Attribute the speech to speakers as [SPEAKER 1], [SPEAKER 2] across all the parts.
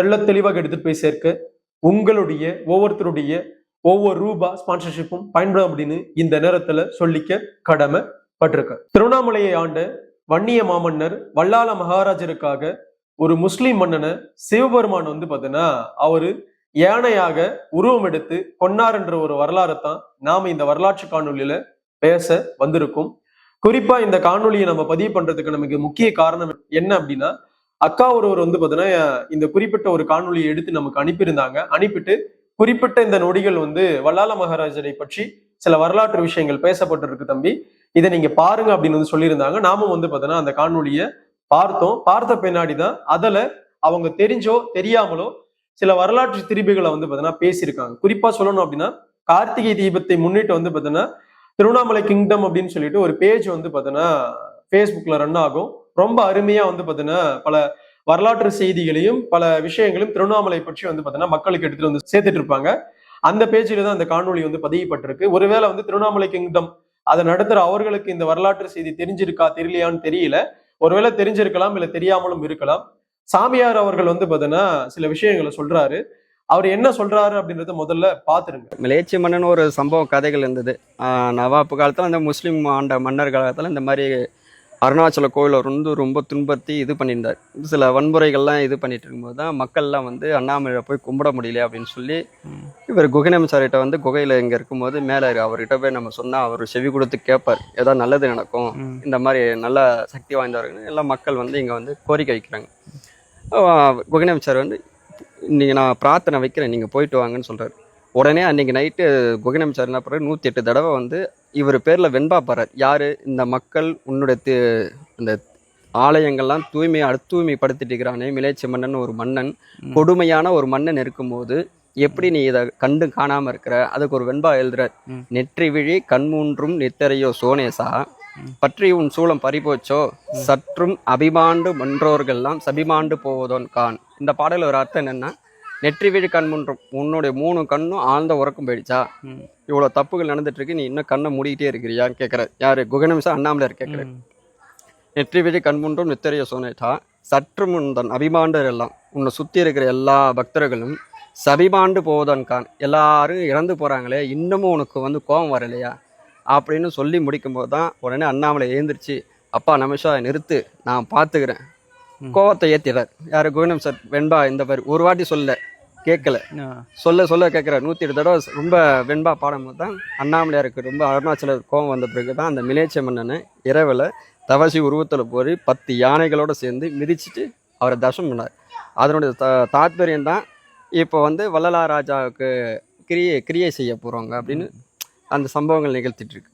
[SPEAKER 1] தெள்ள தெளிவாக எடுத்துட்டு போய் சேர்க்க உங்களுடைய ஒவ்வொருத்தருடைய ஒவ்வொரு ரூபா ஸ்பான்சர்ஷிப்பும் பயன்படும் அப்படின்னு இந்த நேரத்துல சொல்லிக்க கடமை பட்டிருக்க திருவண்ணாமலையை ஆண்ட வன்னிய மாமன்னர் வல்லால மகாராஜருக்காக ஒரு முஸ்லிம் மன்னனை சிவபெருமான் வந்து பார்த்தீங்கன்னா அவரு யானையாக உருவம் எடுத்து கொன்னார் என்ற ஒரு வரலாறை தான் நாம இந்த வரலாற்று காணொலியில பேச வந்திருக்கோம். குறிப்பா இந்த காணொலியை நம்ம பதிவு பண்றதுக்கு நமக்கு முக்கிய காரணம் என்ன அப்படின்னா அக்கா ஒருவர் வந்து பார்த்தீங்கன்னா இந்த குறிப்பிட்ட ஒரு காணொலியை எடுத்து நமக்கு அனுப்பியிருந்தாங்க. அனுப்பிட்டு குறிப்பிட்ட இந்த நொடிகள் வந்து வல்லால மகாராஜரை பற்றி சில வரலாற்று விஷயங்கள் பேசப்பட்டிருக்கு தம்பி. இதை நீங்க பாருங்க அப்படின்னு வந்து சொல்லியிருந்தாங்க. நாமும் வந்து பார்த்தோன்னா அந்த காணொலியை பார்த்தோம். பார்த்த பின்னாடி தான் அதில் அவங்க தெரிஞ்சோ தெரியாமலோ சில வரலாற்று திரும்பிகளை வந்து பார்த்தீங்கன்னா பேசியிருக்காங்க. குறிப்பா சொல்லணும் அப்படின்னா கார்த்திகை தீபத்தை முன்னிட்டு வந்து பார்த்தீங்கன்னா திருவண்ணாமலை கிங்டம் அப்படின்னு சொல்லிட்டு ஒரு பேஜ் வந்து பார்த்தீங்கன்னா ஃபேஸ்புக்கில் ரன் ஆகும். ரொம்ப அருமையா வந்து பார்த்தீங்கன்னா பல வரலாற்று செய்திகளையும் பல விஷயங்களையும் திருவண்ணாமலை பற்றி வந்து பார்த்தீங்கன்னா மக்களுக்கு எடுத்துட்டு வந்து சேர்த்துட்டு இருப்பாங்க. அந்த பேஜில தான் அந்த காணொலி வந்து பதியப்பட்டிருக்கு. ஒருவேளை வந்து திருவண்ணாமலை கிங்டம் அதை நடத்துற அவர்களுக்கு இந்த வரலாற்று செய்தி தெரிஞ்சிருக்கா தெரியலையான்னு தெரியல. ஒருவேளை தெரிஞ்சிருக்கலாம் இல்ல தெரியாமலும் இருக்கலாம். சாமியார் அவர்கள் வந்து பார்த்தீங்கன்னா சில விஷயங்களை சொல்றாரு. அவர் என்ன சொல்றாரு அப்படின்றத முதல்ல பாத்துருங்க.
[SPEAKER 2] மலேசிய மன்னன் ஒரு சம்பவம் கதைகள் இருந்தது. நவாப்பு காலத்தில் அந்த முஸ்லீம் ஆண்ட மன்னர் காலத்தில் இந்த மாதிரி அருணாச்சல கோயிலை வந்து ரொம்ப துன்பத்தி இது பண்ணியிருந்தார். சில வன்முறைகள்லாம் இது பண்ணிட்டு இருக்கும்போது தான் மக்கள்லாம் வந்து அண்ணாமலையை போய் கும்பிட முடியல அப்படின்னு சொல்லி இவர் குகநம்சாரிட்ட வந்து குகையில் இங்கே இருக்கும்போது மேலே அவர்கிட்ட போய் நம்ம சொன்னால் அவர் செவி கொடுத்து கேட்பார். ஏதாவது நல்லது நடக்கும். இந்த மாதிரி நல்ல சக்தி வாய்ந்தவர்கள் எல்லாம் மக்கள் வந்து இங்கே வந்து கோரிக்கை வைக்கிறாங்க. குகநம்சார் வந்து இன்னைக்கு நான் பிரார்த்தனை வைக்கிறேன். நீங்கள் போயிட்டு வாங்கன்னு சொல்கிறார் உடனே அன்றைக்கி நைட்டு குகநம்சார் என்ன பண்ணுறாரு நூற்றி எட்டு தடவை வந்து இவர் பேரில் வெண்பா பாடுறார். யார்? இந்த மக்கள் உன்னுடைய தி- இந்த ஆலயங்கள்லாம் தூய்மையை அடுத்து தூய்மைப்படுத்திட்டு இருக்கிறானே மிலேச்ச மன்னன். ஒரு மன்னன் கொடுமையான ஒரு மன்னன் இருக்கும்போது எப்படி நீ இதை கண்டு காணாம இருக்கிற? அதுக்கு ஒரு வெண்பா எழுதுற. நெற்றி விழி கண்மூன்றும் நித்தரையோ சோனேசா? பற்றி உன் சூளம் பறிபோச்சோ? சற்றும் அபிமாண்டு மன்றோர்கள்லாம் சபிமாண்டு போவதோன் கான். இந்த பாடல் ஒரு அர்த்தம் என்னன்னா நெற்றி விழி கண்முன்றும் உன்னுடைய மூணு கண்ணும் ஆழ்ந்த உறக்கம் போயிடுச்சா. இவ்வளோ தப்புகள் நடந்துட்டு இருக்கு நீ இன்னும் கண்ணை மூடிக்கிட்டே இருக்கிறியான்னு கேட்குறாரு. யாரு? குகநம்சா அண்ணாமலையார் கேட்குறாரு. நெற்றி விழி கண்முன்றும் நித்தரைய சோனேட்டா சற்று முந்தன் அபிமாண்டர் எல்லாம் உன்னை சுற்றி இருக்கிற எல்லா பக்தர்களும் சபிமாண்டு போவதன் கான் எல்லாரும் இறந்து போகிறாங்களே இன்னமும் உனக்கு வந்து கோபம் வரலையா? அப்படின்னு சொல்லி முடிக்கும்போது தான் உடனே அண்ணாமலை எழுந்திருச்சு அப்பா நமஷா நிறுத்து நான் பார்த்துக்கிறேன்.
[SPEAKER 3] ம்.
[SPEAKER 2] கோவத்தை ஏற்றிடுறார் யார்? கோவிந்தம் சார் வெண்பா இந்த மாதிரி ஒரு வாட்டி சொல்ல கேட்கல. சொல்ல சொல்ல கேட்குறாரு. நூற்றி எட்டு தடவை ரொம்ப வெண்பா பாடும்போது தான் அண்ணாமலையாருக்கு ரொம்ப அருணாச்சல கோவம் வந்த பிறகு தான் அந்த மிலேச்ச மன்னனை இரவில் தவசி உருவத்தில் போய் பத்து யானைகளோட சேர்ந்து மிதிச்சிட்டு அவரை தர்ஷனம் பண்ணார். அதனுடைய த தாத்பரியம் தான் இப்போ வந்து வள்ளலா ராஜாவுக்கு கிரியை கிரியை செய்ய போகிறவங்க அப்படின்னு அந்த சம்பவங்கள் நிகழ்த்திட்டு இருக்கு.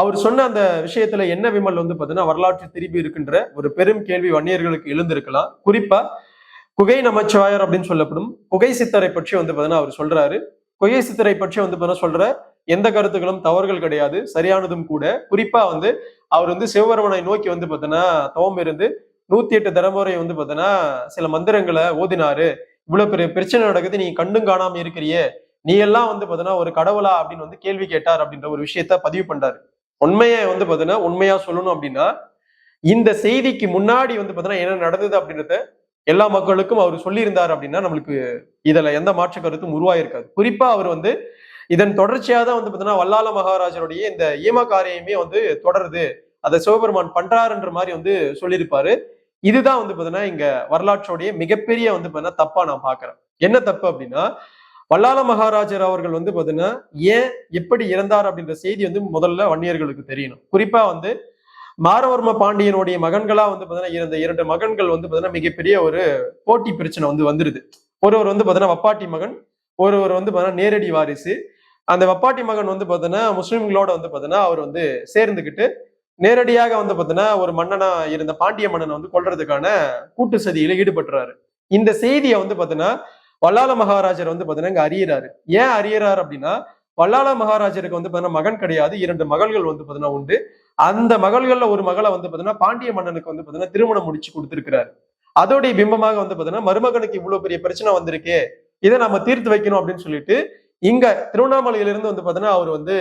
[SPEAKER 1] அவர் சொன்ன அந்த விஷயத்துல என்ன விமல் வந்து பாத்தீங்கன்னா வரலாற்று திருப்பி இருக்கின்ற ஒரு பெரும் கேள்வி வன்னியர்களுக்கு எழுந்திருக்கலாம். குறிப்பா குகை நமச்சிவாயர் அப்படின்னு சொல்லப்படும். குகை சித்தரை பற்றி வந்து பார்த்தீங்கன்னா அவர் சொல்றாரு. குகை சித்தரை பற்றி வந்து பார்த்தீங்கன்னா சொல்ற எந்த கருத்துக்களும் தவறுகள் கிடையாது. சரியானதும் கூட. குறிப்பா வந்து அவர் வந்து சிவபெருமனை நோக்கி வந்து பார்த்தீங்கன்னா தவம் இருந்து நூத்தி எட்டு தலைமுறை வந்து பார்த்தீங்கன்னா சில மந்திரங்களை ஓதினாரு. இவ்வளவு பெரிய பிரச்சனை நடக்குது. நீ கண்ணும் காணாம இருக்கிறியே. நீ எல்லாம் வந்து பார்த்தீங்கன்னா ஒரு கடவுளா அப்படின்னு வந்து கேள்வி கேட்டார் அப்படின்ற ஒரு விஷயத்த பதிவு பண்றாரு. உண்மையை வந்து பார்த்தீங்கன்னா உண்மையா சொல்லணும் அப்படின்னா இந்த செய்திக்கு முன்னாடி வந்து பார்த்தீங்கன்னா என்ன நடந்தது அப்படின்றத எல்லா மக்களுக்கும் அவர் சொல்லியிருந்தார் அப்படின்னா நம்மளுக்கு இதுல எந்த மாற்று கருத்தும் உருவாயிருக்காது. குறிப்பா அவர் வந்து இதன் தொடர்ச்சியாக தான் வந்து பார்த்தீங்கன்னா வல்லால மகாராஜருடைய இந்த ஈம காரியமே வந்து தொடருது. அதை சிவபெருமான் பண்றாருன்ற மாதிரி வந்து சொல்லியிருப்பாரு. இதுதான் வந்து பார்த்தீங்கன்னா இங்க வரலாற்றோடைய மிகப்பெரிய வந்து பார்த்தீங்கன்னா தப்பா நான் பாக்குறேன். என்ன தப்பு அப்படின்னா வல்லால மகாராஜர் அவர்கள் வந்து பார்த்தீங்கன்னா ஏன் எப்படி இறந்தார் அப்படின்ற செய்தி வந்து முதல்ல வன்னியர்களுக்கு தெரியணும். குறிப்பா வந்து மாரவர்ம பாண்டியனுடைய மகன்களா வந்து பாத்தீங்கன்னா இருந்த இரண்டு மகன்கள் வந்து பாத்தீங்கன்னா மிகப்பெரிய ஒரு போட்டி பிரச்சனை வந்து வந்துருது ஒருவர் வந்து பாத்தீங்கன்னா வப்பாட்டி மகன் ஒருவர் வந்து பாத்தீங்கன்னா நேரடி வாரிசு அந்த வப்பாட்டி மகன் வந்து பாத்தீங்கன்னா முஸ்லிம்களோட வந்து பாத்தீங்கன்னா அவர் வந்து சேர்ந்துக்கிட்டு நேரடியாக வந்து பாத்தீங்கன்னா ஒரு மன்னனா இருந்த பாண்டிய மன்னனை வந்து கொல்றதுக்கான கூட்டு சதியில ஈடுபட்டுறாரு இந்த செய்தியை வந்து பாத்தீங்கன்னா வல்லால மகாராஜர் வந்து பாத்தீங்கன்னா இங்க அறியிறாரு ஏன் அறியிறாரு அப்படின்னா வல்லால மகாராஜருக்கு வந்து பாத்தீங்கன்னா மகன் கிடையாது இரண்டு மகள்கள் வந்து பாத்தீங்கன்னா உண்டு அந்த மகள்கள்ல ஒரு மகளை வந்து பாத்தீங்கன்னா பாண்டிய மன்னனுக்கு வந்து பாத்தீங்கன்னா திருமணம் முடிச்சு கொடுத்திருக்கிறாரு. அதோடைய பிம்பமாக வந்து பாத்தீங்கன்னா மருமகனுக்கு இவ்வளவு பெரிய பிரச்சனை வந்திருக்கே இதை நம்ம தீர்த்து வைக்கணும் அப்படின்னு சொல்லிட்டு இங்க திருவண்ணாமலையிலிருந்து வந்து பாத்தீங்கன்னா அவர் வந்து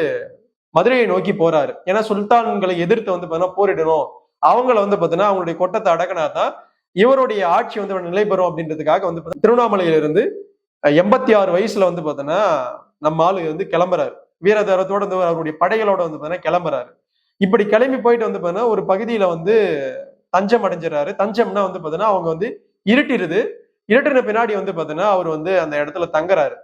[SPEAKER 1] மதுரையை நோக்கி போறாரு. ஏன்னா சுல்தான்களை எதிர்த்து வந்து பாத்தீங்கன்னா போரிடணும். அவங்கள வந்து பாத்தீங்கன்னா அவங்களுடைய கொட்டத்தை அடக்கினாதான் இவருடைய ஆட்சி வந்து நிலை பெறும் அப்படின்றதுக்காக வந்து திருவண்ணாமலையிலிருந்து எண்பத்தி ஆறு வயசுல வந்து பாத்தீங்கன்னா நம்ம ஆளு வந்து கிளம்புறாரு. வீரதரத்தோட வந்து அவருடைய படைகளோட வந்து பாத்தீங்கன்னா கிளம்புறாரு. இப்படி கிளம்பி போயிட்டு வந்து பாத்தீங்கன்னா ஒரு பகுதியில வந்து தஞ்சம் அடைஞ்சிடறாரு தஞ்சம்னா வந்து பாத்தீங்கன்னா அவங்க வந்து இருட்டிருது. இருட்டின பின்னாடி வந்து பாத்தீங்கன்னா அவர் வந்து அந்த இடத்துல தங்குறாரு.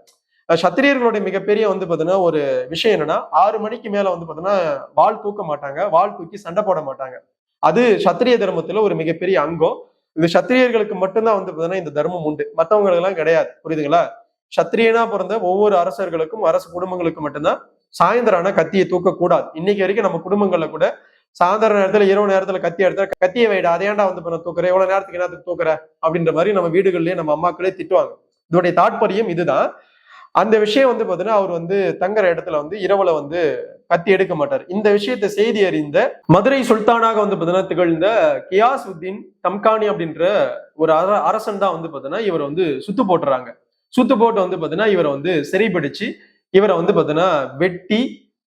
[SPEAKER 1] சத்திரியர்களுடைய மிகப்பெரிய வந்து பாத்தீங்கன்னா ஒரு விஷயம் என்னன்னா ஆறு மணிக்கு மேல வந்து பாத்தீங்கன்னா வாள் தூக்க மாட்டாங்க. வாள் தூக்கி சண்டை போட மாட்டாங்க. அது சத்திரிய தர்மத்துல ஒரு மிகப்பெரிய அங்கம். இது சத்திரியர்களுக்கு மட்டும்தான் வந்து பாத்தீங்கன்னா இந்த தர்மம் உண்டு. மற்றவங்களுக்கு எல்லாம் கிடையாது. புரியுதுங்களா? சத்திரியனா பிறந்த ஒவ்வொரு அரசர்களுக்கும் அரசு குடும்பங்களுக்கு மட்டும்தான் சாயந்தரம் ஆனா கத்தியை தூக்கக்கூடாது. இன்னைக்கு வரைக்கும் நம்ம குடும்பங்கள்ல கூட சாயந்தர நேரத்துல இரவு நேரத்துல கத்தி எடுத்தா கத்தியை வைடா அதையாண்டா வந்து பண்ண தூக்குற? எவ்வளவு நேரத்துக்கு என்னத்துக்கு தூக்குற? அப்படின்ற மாதிரி நம்ம வீடுகள்லயே நம்ம அம்மாக்களே திட்டுவாங்க. இதோடைய தாற்பயம் இதுதான். அந்த விஷயம் வந்து பாத்தீங்கன்னா அவர் வந்து தங்குற இடத்துல வந்து இரவுல வந்து கத்தி எடுக்க மாட்டார். இந்த விஷயத்தை செய்தி அறிந்த மதுரை சுல்தானாக வந்து பாத்தீங்கன்னா திகழ்ந்த கியாஸ் உத்தீன் தம்கானி அப்படின்ற ஒரு அர அரசன் தான் வந்து பாத்தீங்கன்னா இவர் வந்து சுத்து போட்டுறாங்க. சுத்து போட்டு வந்து பாத்தீங்கன்னா இவரை வந்து சிறைப்பிடிச்சு இவரை வந்து பாத்தீங்கன்னா வெட்டி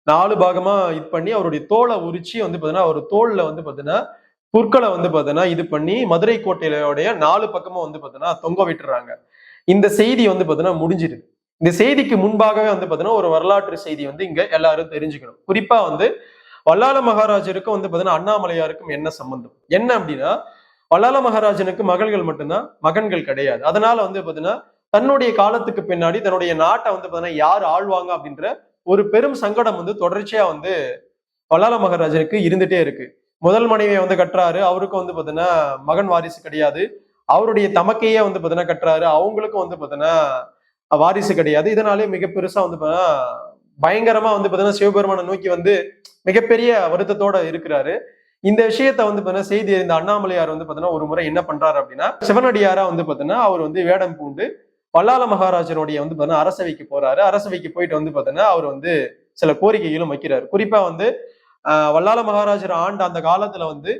[SPEAKER 1] நாலு பாகமா இது பண்ணி அவருடைய தோலை உரிச்சு வந்து பாத்தீங்கன்னா அவர் தோல்ல வந்து பாத்தீங்கன்னா புற்களை வந்து பாத்தீங்கன்னா இது பண்ணி மதுரை கோட்டையோடைய நாலு பக்கமும் வந்து பாத்தீங்கன்னா தொங்க விட்டுறாங்க. இந்த செய்தி வந்து பாத்தீங்கன்னா முடிஞ்சிருது. இந்த செய்திக்கு முன்பாகவே வந்து பாத்தீங்கன்னா ஒரு வரலாற்று செய்தி வந்து இங்க எல்லாரும் தெரிஞ்சுக்கணும். குறிப்பா வந்து வல்லால மகாராஜருக்கும் வந்து பாத்தீங்கன்னா அண்ணாமலையாருக்கும் என்ன சம்பந்தம்? என்ன அப்படின்னா வல்லால மகாராஜனுக்கு மகள்கள் மட்டும்தான் மகன்கள் கிடையாது. அதனால வந்து பாத்தீங்கன்னா தன்னுடைய காலத்துக்கு பின்னாடி தன்னுடைய நாட்டை வந்து பார்த்தீங்கன்னா யார் ஆழ்வாங்க அப்படின்ற ஒரு பெரும் சங்கடம் வந்து தொடர்ச்சியா வந்து வல்லால மகாராஜருக்கு இருந்துட்டே இருக்கு. முதல் மனைவியை வந்து கட்டுறாரு. அவருக்கும் வந்து பார்த்தீங்கன்னா மகன் வாரிசு கிடையாது. அவருடைய தமக்கையே வந்து பார்த்தீங்கன்னா கட்டுறாரு. அவங்களுக்கும் வந்து பார்த்தீங்கன்னா வாரிசு கிடையாது. இதனாலே மிக பெருசா வந்து பார்த்தீங்கன்னா பயங்கரமா வந்து பார்த்தீங்கன்னா சிவபெருமானை நோக்கி வந்து மிகப்பெரிய வருத்தத்தோட இருக்கிறாரு. இந்த விஷயத்த வந்து பார்த்தீங்கன்னா செய்தி அறிந்த அண்ணாமலையார் வந்து பார்த்தீங்கன்னா ஒரு முறை என்ன பண்றாரு அப்படின்னா சிவனடியாரா வந்து பார்த்தீங்கன்னா அவர் வந்து வேடம் பூண்டு பல்லால மகாராஜனுடைய வந்து பார்த்தீங்கன்னா அரசவைக்கு போறாரு. அரசவைக்கு போயிட்டு வந்து பார்த்தீங்கன்னா அவர் வந்து சில கோரிக்கைகளும் வைக்கிறாரு. குறிப்பா வந்து வல்லால மகாராஜர் ஆண்ட அந்த காலத்துல வந்து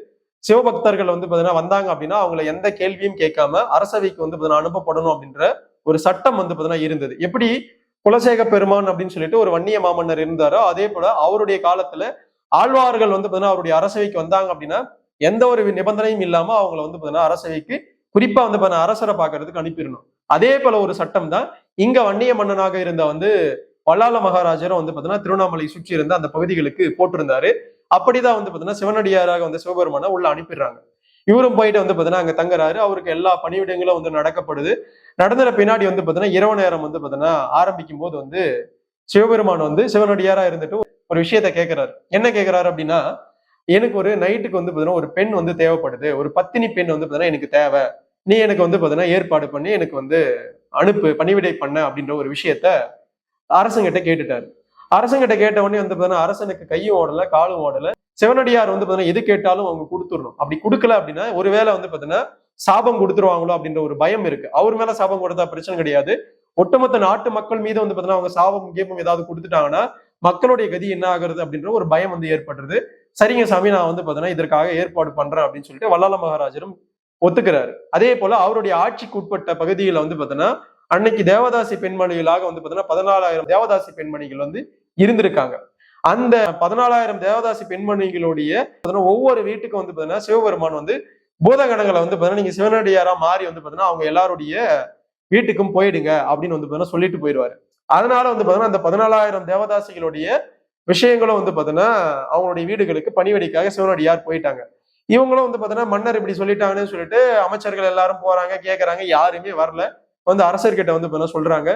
[SPEAKER 1] சிவபக்தர்கள் வந்து பார்த்தீங்கன்னா வந்தாங்க அப்படின்னா அவங்கள எந்த கேள்வியும் கேட்காம அரசவைக்கு வந்து பார்த்தீங்கன்னா அனுப்பப்படணும் அப்படின்ற ஒரு சட்டம் வந்து பார்த்தீங்கன்னா இருந்தது. எப்படி? குலசேக பெருமான் அப்படின்னு சொல்லிட்டு ஒரு வன்னிய மாமன்னர் இருந்தாரோ அதே போல அவருடைய காலத்துல ஆழ்வார்கள் வந்து பார்த்தீங்கன்னா அவருடைய அரசவைக்கு வந்தாங்க அப்படின்னா எந்த ஒரு நிபந்தனையும் இல்லாம அவங்கள வந்து பார்த்தீங்கன்னா அரசவைக்கு குறிப்பா வந்து பார்த்தீங்கன்னா அரசரை பாக்குறதுக்கு அனுப்பிடணும். அதே போல ஒரு சட்டம் தான் இங்க வன்னிய மன்னனாக இருந்த வந்து வல்லால மகாராஜரும் வந்து பாத்தீங்கன்னா திருவண்ணாமலை சுற்றி இருந்த அந்த பகுதிகளுக்கு போட்டிருந்தாரு. அப்படிதான் வந்து பாத்தீங்கன்னா சிவனடியாராக வந்து சிவபெருமான உள்ள அனுப்பிடுறாங்க. இவரும் போயிட்டு வந்து பாத்தீங்கன்னா அங்க தங்குறாரு. அவருக்கு எல்லா பணிவிடங்களும் வந்து நடக்கப்படுது. நடந்துற பின்னாடி வந்து பாத்தீங்கன்னா இரவு நேரம் வந்து பாத்தீங்கன்னா ஆரம்பிக்கும் போது வந்து சிவபெருமான் வந்து சிவனடியாரா இருந்துட்டு ஒரு விஷயத்த கேட்கிறாரு என்ன கேட்கிறாரு அப்படின்னா எனக்கு ஒரு நைட்டுக்கு வந்து பாத்தீங்கன்னா ஒரு பெண் வந்து தேவைப்படுது. ஒரு பத்தினி பெண் வந்து பாத்தீங்கன்னா எனக்கு தேவை. நீ எனக்கு வந்து பாத்தீங்கன்னா ஏற்பாடு பண்ணி எனக்கு வந்து அனுப்பு பணிவிடை பண்ண அப்படின்ற ஒரு விஷயத்த அரசங்கிட்ட கேட்டுட்டாரு. அரசங்கிட்ட கேட்ட உடனே வந்து பாத்தீங்கன்னா அரசனுக்கு கையும் ஓடல காலும் ஓடல. சிவனடியார் வந்து பாத்தீங்கன்னா எது கேட்டாலும் அவங்க கொடுத்துடணும். அப்படி கொடுக்கல அப்படின்னா ஒருவேளை வந்து பாத்தீங்கன்னா சாபம் கொடுத்துருவாங்களோ அப்படின்ற ஒரு பயம் இருக்கு. அவர் மேல சாபம் கொடுத்தா பிரச்சனை கிடையாது. ஒட்டுமொத்த நாட்டு மக்கள் மீது வந்து பாத்தீங்கன்னா அவங்க சாபம் கேப்பம் ஏதாவது கொடுத்துட்டாங்கன்னா மக்களுடைய கதி என்ன ஆகுறது அப்படின்ற ஒரு பயம் வந்து ஏற்படுறது சரிங்க சாமி நான் வந்து பாத்தீங்கன்னா இதற்காக ஏற்பாடு பண்றேன் அப்படின்னு சொல்லிட்டு வல்லால மகாராஜரும் ஒத்துக்கிறாரு. அதே போல அவருடைய ஆட்சிக்கு உட்பட்ட பகுதியில வந்து பாத்தீங்கன்னா அன்னைக்கு தேவதாசி பெண்மணிகளாக வந்து பாத்தீங்கன்னா பதினாலாயிரம் தேவதாசி பெண்மணிகள் வந்து இருந்திருக்காங்க. அந்த பதினாலாயிரம் தேவதாசி பெண்மணிகளுடைய ஒவ்வொரு வீட்டுக்கும் வந்து பாத்தீங்கன்னா சிவபெருமான் வந்து பூதகணங்களை வந்து பாத்தீங்கன்னா நீங்க சிவனடியாரா மாறி வந்து பாத்தீங்கன்னா அவங்க எல்லாருடைய வீட்டுக்கும் போயிடுங்க அப்படின்னு வந்து பாத்தீங்கன்னா சொல்லிட்டு போயிடுவாரு. அதனால வந்து பாத்தீங்கன்னா அந்த பதினாலாயிரம் தேவதாசிகளுடைய விஷயங்களும் வந்து பாத்தீங்கன்னா அவங்களுடைய வீடுகளுக்கு பணிவடிக்காக சிவனடியார் போயிட்டாங்க. இவங்களும் வந்து பார்த்தீங்கன்னா மன்னர் இப்படி சொல்லிட்டாங்கன்னு சொல்லிட்டு அமைச்சர்கள் எல்லாரும் போறாங்க கேட்கறாங்க யாருமே வரல. வந்து அரசர்கிட்ட வந்து பார்த்தீங்கன்னா சொல்றாங்க.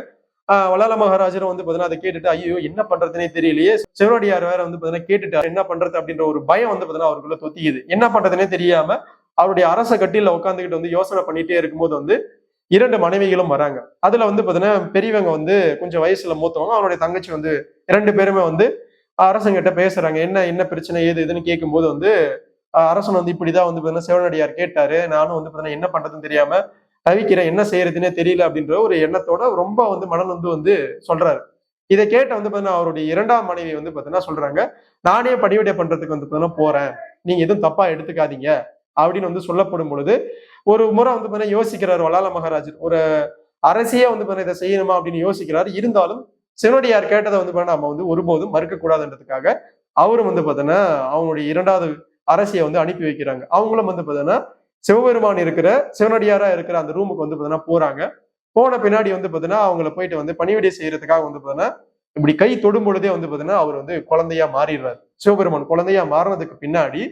[SPEAKER 1] ஆஹ் வல்லால மகாராஜரும் வந்து பார்த்தீங்கன்னா அதை கேட்டுட்டு ஐயோ என்ன பண்றதுனே தெரியலையே. சிவனடியார் வேற வந்து பாத்தீங்கன்னா கேட்டுட்டு என்ன பண்றது அப்படின்ற ஒரு பயம் வந்து பார்த்தீங்கன்னா அவருக்குள்ள தொத்திக்குது. என்ன பண்றதுனே தெரியாம அவருடைய அரச கட்டியில உட்காந்துக்கிட்டு வந்து யோசனை பண்ணிட்டே இருக்கும்போது வந்து இரண்டு மனைவிகளும் வராங்க. அதுல வந்து பாத்தீங்கன்னா பெரியவங்க வந்து கொஞ்சம் வயசுல மூத்தவங்க அவருடைய தங்கச்சி வந்து இரண்டு பேருமே வந்து அரசங்கிட்ட பேசுறாங்க. என்ன என்ன பிரச்சனை ஏது இதுன்னு கேட்கும்போது வந்து அரசன் வந்து இப்படிதான் வந்து பார்த்தீங்கன்னா சிவனடியார் கேட்டாரு. நானும் வந்து பாத்தீங்கன்னா என்ன பண்றதுன்னு தெரியாம தவிக்கிறேன் என்ன செய்யறதுன்னே தெரியல அப்படின்ற ஒரு எண்ணத்தோட ரொம்ப வந்து மனன் வந்து வந்து சொல்றாரு. இதை கேட்ட வந்து பாத்தீங்கன்னா அவருடைய இரண்டாம் மனைவி வந்து பாத்தீங்கன்னா சொல்றாங்க நானே பணிவிடை பண்றதுக்கு வந்து பாத்தீங்கன்னா போறேன். நீங்க எதுவும் தப்பா எடுத்துக்காதீங்க. அப்படின்னு வந்து சொல்லப்படும் பொழுது ஒரு முறை வந்து பாத்தீங்கன்னா யோசிக்கிறார் வலால மகாராஜர். ஒரு அரசியே வந்து பார்த்தீங்கன்னா இதை செய்யணுமா அப்படின்னு யோசிக்கிறாரு. இருந்தாலும் சிவனடியார் கேட்டதை வந்து பார்த்தீங்கன்னா நம்ம வந்து ஒருபோதும் மறுக்க கூடாதுன்றதுக்காக அவரும் வந்து பாத்தீங்கன்னா அவனுடைய இரண்டாவது அரசியை வந்து அனுப்பி வைக்கிறாங்க அவங்களும் வந்து பார்த்தீங்கன்னா சிவபெருமான் இருக்கிற சிவனடியாரா இருக்கிற அந்த ரூமுக்கு வந்து பார்த்தீங்கன்னா போறாங்க போன பின்னாடி வந்து பார்த்தீங்கன்னா அவங்கள போயிட்டு வந்து பணிவிடை செய்யறதுக்காக வந்து பார்த்தீங்கன்னா இப்படி கை தொடும் பொழுதே வந்து பார்த்தீங்கன்னா அவர் வந்து குழந்தையா மாறிடுறாரு சிவபெருமான் குழந்தையா மாறினதுக்கு பின்னாடி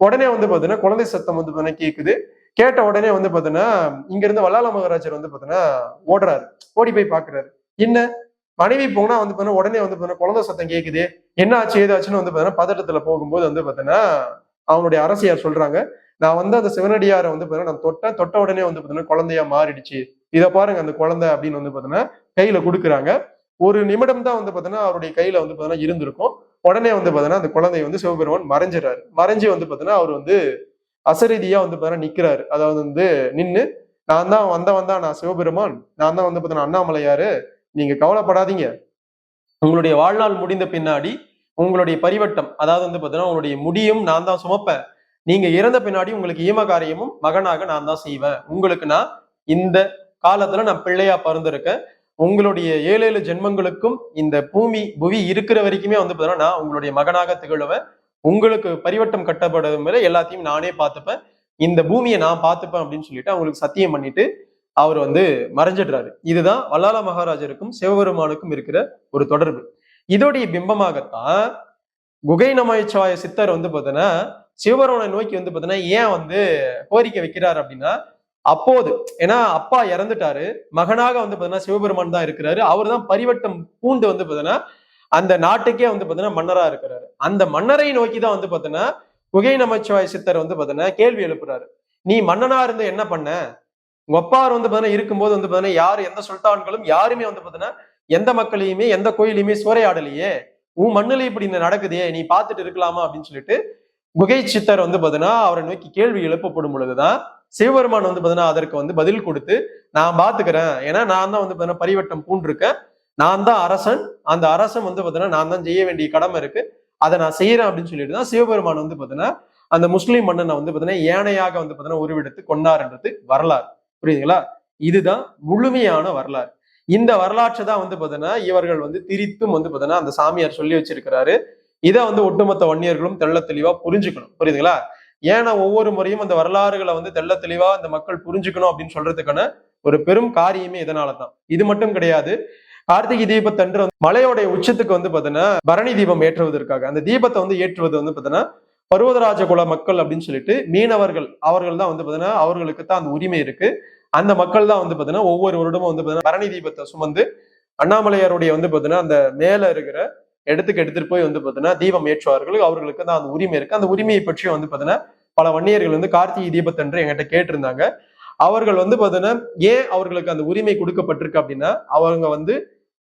[SPEAKER 1] உடனே வந்து பார்த்தீங்கன்னா குழந்தை சத்தம் வந்து பார்த்தீங்கன்னா கேக்குது கேட்ட உடனே வந்து பார்த்தீங்கன்னா இங்கிருந்து வல்லால மகாராஜர் வந்து பார்த்தீங்கன்னா ஓடுறாரு ஓடி போய் பாக்குறாரு என்ன மனைவி போனா வந்து பார்த்தீங்கன்னா உடனே வந்து பார்த்தீங்கன்னா குழந்தை சத்தம் கேக்குது என்ன ஆச்சு ஏதாச்சுன்னு வந்து பார்த்தீங்கன்னா பதட்டத்துல போகும்போது வந்து பார்த்தீங்கன்னா அவனுடைய அரசியார் சொல்றாங்க நான் வந்து அந்த சிவனடியாரை வந்து பார்த்தீங்கன்னா நான் தொட்டேன் தொட்ட உடனே வந்து பாத்தீங்கன்னா குழந்தையா மாறிடுச்சு. இதை பாருங்க அந்த குழந்தை அப்படின்னு வந்து பாத்தீங்கன்னா கையில கொடுக்குறாங்க. ஒரு நிமிடம் தான் வந்து பாத்தீங்கன்னா அவருடைய கையில வந்து பாத்தீங்கன்னா இருந்திருக்கும். உடனே வந்து பாத்தீங்கன்னா அந்த குழந்தை வந்து சிவபெருமான் மறைஞ்சிடறாரு. மறைஞ்சு வந்து பாத்தீங்கன்னா அவர் வந்து அசரீதியா வந்து பாத்தீங்கன்னா நிக்கிறாரு. அதாவது வந்து நின்னு நான் தான் வந்த வந்தா நான் சிவபெருமான். நான் தான் வந்து பாத்தீங்கன்னா அண்ணாமலையாரு. நீங்க கவலைப்படாதீங்க. உங்களுடைய வாழ்நாள் முடிந்த பின்னாடி உங்களுடைய பரிவட்டம் அதாவது வந்து பார்த்தீங்கன்னா உங்களுடைய முடியும் நான் தான் சுமப்பேன் நீங்க இறந்த பின்னாடி உங்களுக்கு ஈம காரியமும் மகனாக நான் தான் செய்வேன். உங்களுக்கு நான் இந்த காலத்துல நான் பிள்ளையா பறந்திருக்கேன். உங்களுடைய ஏழு ஏழு ஜென்மங்களுக்கும் இந்த பூமி புவி இருக்கிற வரைக்குமே வந்து பார்த்தீங்கன்னா நான் உங்களுடைய மகனாக திகழுவேன். உங்களுக்கு பரிவட்டம் கட்டப்படும் வரை எல்லாத்தையும் நானே பார்த்துப்பேன். இந்த பூமியை நான் பார்த்துப்பேன் அப்படின்னு சொல்லிட்டு அவங்களுக்கு சத்தியம் பண்ணிட்டு அவர் வந்து மறைஞ்சிடுறாரு. இதுதான் வல்லால மகாராஜருக்கும் சிவபெருமானுக்கும் இருக்கிற ஒரு தொடர்பு. இதோடைய பிம்பமாகத்தான் குகை நமச்சிவாய சித்தர் வந்து பார்த்தீங்கன்னா சிவபெருமனை நோக்கி வந்து பார்த்தீங்கன்னா ஏன் வந்து கோரிக்கை வைக்கிறார் அப்படின்னா அப்போது ஏன்னா அப்பா இறந்துட்டாரு மகனாக வந்து பார்த்தீங்கன்னா சிவபெருமான் தான் இருக்கிறாரு அவர் தான் பரிவட்டம் பூண்டு வந்து பார்த்தீங்கன்னா அந்த நாட்டுக்கே வந்து பார்த்தீங்கன்னா மன்னரா இருக்கிறாரு அந்த மன்னரை நோக்கி தான் வந்து பார்த்தீங்கன்னா குகை நமச்சிவாய சித்தர் வந்து பார்த்தீங்கன்னா கேள்வி எழுப்புறாரு நீ மன்னனா இருந்து என்ன பண்ண உங்க அப்பார் வந்து பார்த்தீங்கன்னா இருக்கும்போது வந்து பார்த்தீங்கன்னா யாரு எந்த சுல்தான்களும் யாருமே வந்து பார்த்தீங்கன்னா எந்த மக்களையுமே எந்த கோயிலையுமே சூறையாடலையே. உன் மண்ணுல இப்படி நடக்குதே நீ பார்த்துட்டு இருக்கலாமா? அப்படின்னு சொல்லிட்டு குகை சித்தர் வந்து பார்த்தீங்கன்னா அவரை நோக்கி கேள்வி எழுப்பப்படும் பொழுதுதான் சிவபெருமான் வந்து பார்த்தீங்கன்னா அதற்கு வந்து பதில் கொடுத்து நான் பார்த்துக்கிறேன் ஏன்னா நான் தான் வந்து பார்த்தீங்கன்னா பரிவட்டம் பூண்டிருக்கேன். நான் தான் அரசன். அந்த அரசன் வந்து பார்த்தீங்கன்னா நான் தான் செய்ய வேண்டிய கடமை இருக்கு. அதை நான் செய்யறேன் அப்படின்னு சொல்லிட்டு தான் சிவபெருமான் வந்து பார்த்தீங்கன்னா அந்த முஸ்லீம் மன்னனை வந்து பார்த்தீங்கன்னா ஏனையாக வந்து பார்த்தீங்கன்னா உருவெடுத்து கொண்டாருன்றது வரலாறு. புரியுதுங்களா? இதுதான் முழுமையான வரலாறு. இந்த வரலாற்றை தான் வந்து பார்த்தீங்கன்னா இவர்கள் வந்து திரித்தும் வந்து பார்த்தீங்கன்னா அந்த சாமியார் சொல்லி வச்சிருக்கிறாரு. இதை வந்து ஒட்டுமொத்த வன்னியர்களும் தெள்ள தெளிவா புரிஞ்சுக்கணும். புரியுதுங்களா? ஏன்னா ஒவ்வொரு முறையும் அந்த வரலாறுகளை வந்து தெள்ள தெளிவா அந்த மக்கள் புரிஞ்சுக்கணும் அப்படின்னு சொல்றதுக்கான ஒரு பெரும் காரியமே இதனால தான் இது மட்டும் கிடையாது. கார்த்திகை தீபத்தன்று வந்து மலையோடைய உச்சத்துக்கு வந்து பார்த்தீங்கன்னா பரணி தீபம் ஏற்றுவதற்காக அந்த தீபத்தை வந்து ஏற்றுவது வந்து பார்த்தீங்கன்னா பருவதராஜ குல மக்கள் அப்படின்னு சொல்லிட்டு மீனவர்கள் அவர்கள் தான் வந்து பார்த்தீங்கன்னா அவர்களுக்கு தான் அந்த உரிமை இருக்கு. அந்த மக்கள் தான் வந்து பார்த்தீங்கன்னா ஒவ்வொரு வருடமும் வந்து பார்த்தீங்கன்னா பரணி தீபத்தை சுமந்து அண்ணாமலையாருடைய வந்து பார்த்தீங்கன்னா அந்த மேல இருக்கிற இடத்துக்கு எடுத்துட்டு போய் வந்து பார்த்தீங்கன்னா தீபம் ஏற்றுவார்கள். அவர்களுக்கு தான் அந்த உரிமை இருக்கு. அந்த உரிமையை பற்றி வந்து பார்த்தீங்கன்னா பல வன்னியர்கள் வந்து கார்த்திகை தீபத்தன்று என்கிட்ட கேட்டிருந்தாங்க. அவர்கள் வந்து பார்த்தீங்கன்னா ஏன் அவர்களுக்கு அந்த உரிமை கொடுக்கப்பட்டிருக்கு அப்படின்னா அவங்க வந்து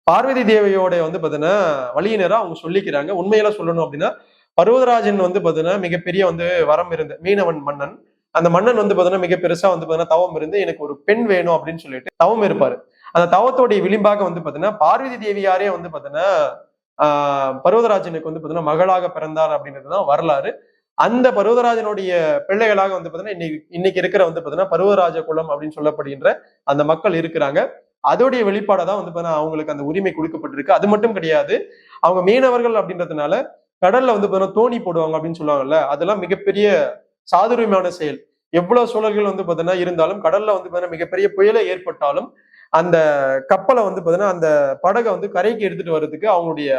[SPEAKER 1] பார்வதி தேவியோட வந்து பார்த்தீங்கன்னா வழியினராக அவங்க சொல்லிக்கிறாங்க. உண்மையெல்லாம் சொல்லணும் அப்படின்னா பருவதராஜன் வந்து பார்த்தீங்கன்னா மிகப்பெரிய வந்து வரம் இருந்த மீனவன் மன்னன். அந்த மன்னன் வந்து பாத்தீங்கன்னா மிக பெருசா வந்து பாத்தீங்கன்னா தவம் இருந்து எனக்கு ஒரு பெண் வேணும் அப்படின்னு சொல்லிட்டு தவம் இருப்பாரு. அந்த தவத்தோடைய விளிம்பாக வந்து பாத்தீங்கன்னா பார்வதி தேவியாரே வந்து பாத்தீங்கன்னா ஆஹ் பர்வதராஜனுக்கு வந்து பாத்தீங்கன்னா மகளாக பிறந்தார் அப்படின்றது தான் வரலாறு. அந்த பர்வதராஜனுடைய பிள்ளைகளாக வந்து பாத்தீங்கன்னா இன்னைக்கு இன்னைக்கு இருக்கிற வந்து பாத்தீங்கன்னா பர்வதராஜ குலம் அப்படின்னு சொல்லப்படுகின்ற அந்த மக்கள் இருக்கிறாங்க. அதோடைய வெளிப்பாடா தான் வந்து பாத்தீங்கன்னா அவங்களுக்கு அந்த உரிமை கொடுக்கப்பட்டிருக்கு. அது மட்டும் கிடையாது அவங்க மீனவர்கள் அப்படின்றதுனால கடல்ல வந்து பாத்தீங்கன்னா தோணி போடுவாங்க அப்படின்னு சொல்லுவாங்கல்ல அதெல்லாம் மிகப்பெரிய சாதுரியமான செயல். எவ்வளவு சூழல்கள் வந்து பாத்தீங்கன்னா இருந்தாலும் கடல்ல வந்து பாத்தீங்கன்னா மிகப்பெரிய புயலை ஏற்பட்டாலும் அந்த கப்பலை வந்து பாத்தீங்கன்னா அந்த படகை வந்து கரைக்கு எடுத்துட்டு வர்றதுக்கு அவங்களுடைய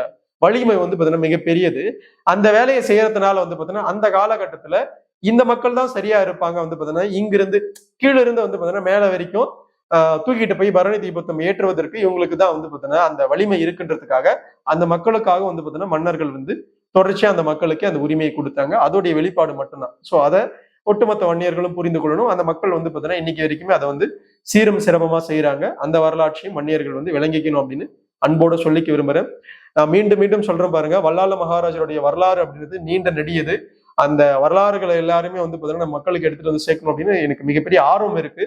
[SPEAKER 1] வலிமை வந்து பாத்தீங்கன்னா மிகப்பெரியது. அந்த வேலையை செய்யறதுனால வந்து பாத்தீங்கன்னா அந்த காலகட்டத்துல இந்த மக்கள் தான் சரியா இருப்பாங்க வந்து பாத்தீங்கன்னா இங்கிருந்து கீழ இருந்து வந்து பாத்தீங்கன்னா மேல வரைக்கும் ஆஹ் தூக்கிட்டு போய் பரணி தீபத்தம் ஏற்றுவதற்கு இவங்களுக்கு தான் வந்து பாத்தீங்கன்னா அந்த வலிமை இருக்குன்றதுக்காக அந்த மக்களுக்காக வந்து பாத்தீங்கன்னா மன்னர்கள் வந்து தொடர்ச்சியா அந்த மக்களுக்கு அந்த உரிமையை கொடுத்தாங்க. அதோடைய வெளிப்பாடு மட்டும்தான். சோ அதை ஒட்டுமொத்த வன்னியர்களும் புரிந்து கொள்ளணும். அந்த மக்கள் வந்து பார்த்தீங்கன்னா இன்னைக்கு வரைக்குமே அதை வந்து சீரும் சிரமமா செய்யறாங்க அந்த வரலாற்றையும் வன்னியர்கள் வந்து விளங்கிக்கணும் அப்படின்னு அன்போட சொல்லிக்க விரும்புறேன். நான் மீண்டும் மீண்டும் சொல்றேன் பாருங்க. வல்லால மகாராஜருடைய வரலாறு அப்படின்றது நீண்ட நெடியது. அந்த வரலாறுகளை எல்லாருமே வந்து பார்த்தீங்கன்னா மக்களுக்கு எடுத்துட்டு வந்து சேர்க்கணும் அப்படின்னு எனக்கு மிகப்பெரிய ஆர்வம் இருக்கு.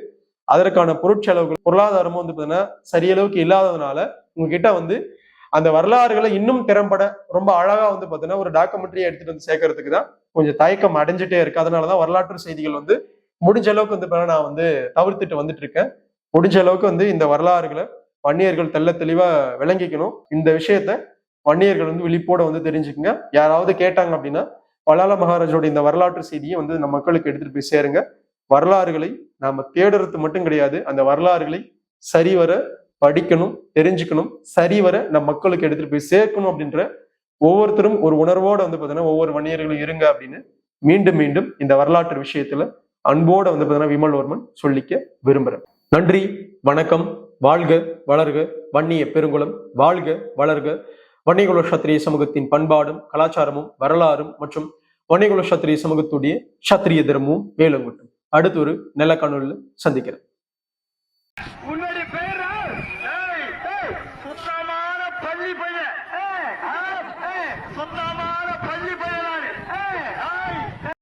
[SPEAKER 1] அதற்கான பொருட்செலவுகள் பொருளாதாரமும் வந்து பார்த்தீங்கன்னா சரியளவுக்கு இல்லாததுனால உங்ககிட்ட வந்து அந்த வரலாறுகளை இன்னும் திறம்பட ரொம்ப அழகா வந்து பாத்தீங்கன்னா ஒரு டாக்குமெண்ட்ரியை எடுத்துட்டு வந்து சேர்க்கறதுக்கு தான் கொஞ்சம் தயக்கம் அடைஞ்சிட்டே இருக்கு. அதனாலதான் வரலாற்று செய்திகள் வந்து முடிஞ்ச அளவுக்கு வந்து நான் வந்து தவிர்த்துட்டு வந்துட்டு இருக்கேன். முடிஞ்ச அளவுக்கு வந்து இந்த வரலாறுகளை வன்னியர்கள் தெள்ள தெளிவா விளங்கிக்கணும். இந்த விஷயத்த வன்னியர்கள் வந்து விழிப்போட வந்து தெரிஞ்சுக்குங்க. யாராவது கேட்டாங்க அப்படின்னா வலால மகாராஜோட இந்த வரலாற்று செய்தியை வந்து நம்ம மக்களுக்கு எடுத்துட்டு போய் சேருங்க. வரலாறுகளை நாம தேடுறது மட்டும் கிடையாது. அந்த வரலாறுகளை சரிவர படிக்கணும் தெரிஞ்சுக்கணும் சரிவர நம் மக்களுக்கு எடுத்துட்டு போய் சேர்க்கணும் அப்படின்ற ஒவ்வொருத்தரும் ஒரு உணர்வோட வந்து பார்த்தீங்கன்னா ஒவ்வொரு வன்னியர்களும் இருங்க அப்படின்னு மீண்டும் மீண்டும் இந்த வரலாற்று விஷயத்துல அன்போட வந்து பார்த்தீங்கன்னா விமல்வர்மன் சொல்லிக்க விரும்புறேன். நன்றி வணக்கம் வாழ்க வளர்க வன்னிய பெருங்குளம் வாழ்க வளர்க. வன்னியகுல சத்திரிய சமூகத்தின் பண்பாடும் கலாச்சாரமும் வரலாறும் மற்றும் வன்னியகுல சத்திரிய சமூகத்துடைய சத்திரிய தர்மமும் வேலங்குட்டும் அடுத்து ஒரு நல்ல சந்திக்கிறேன்.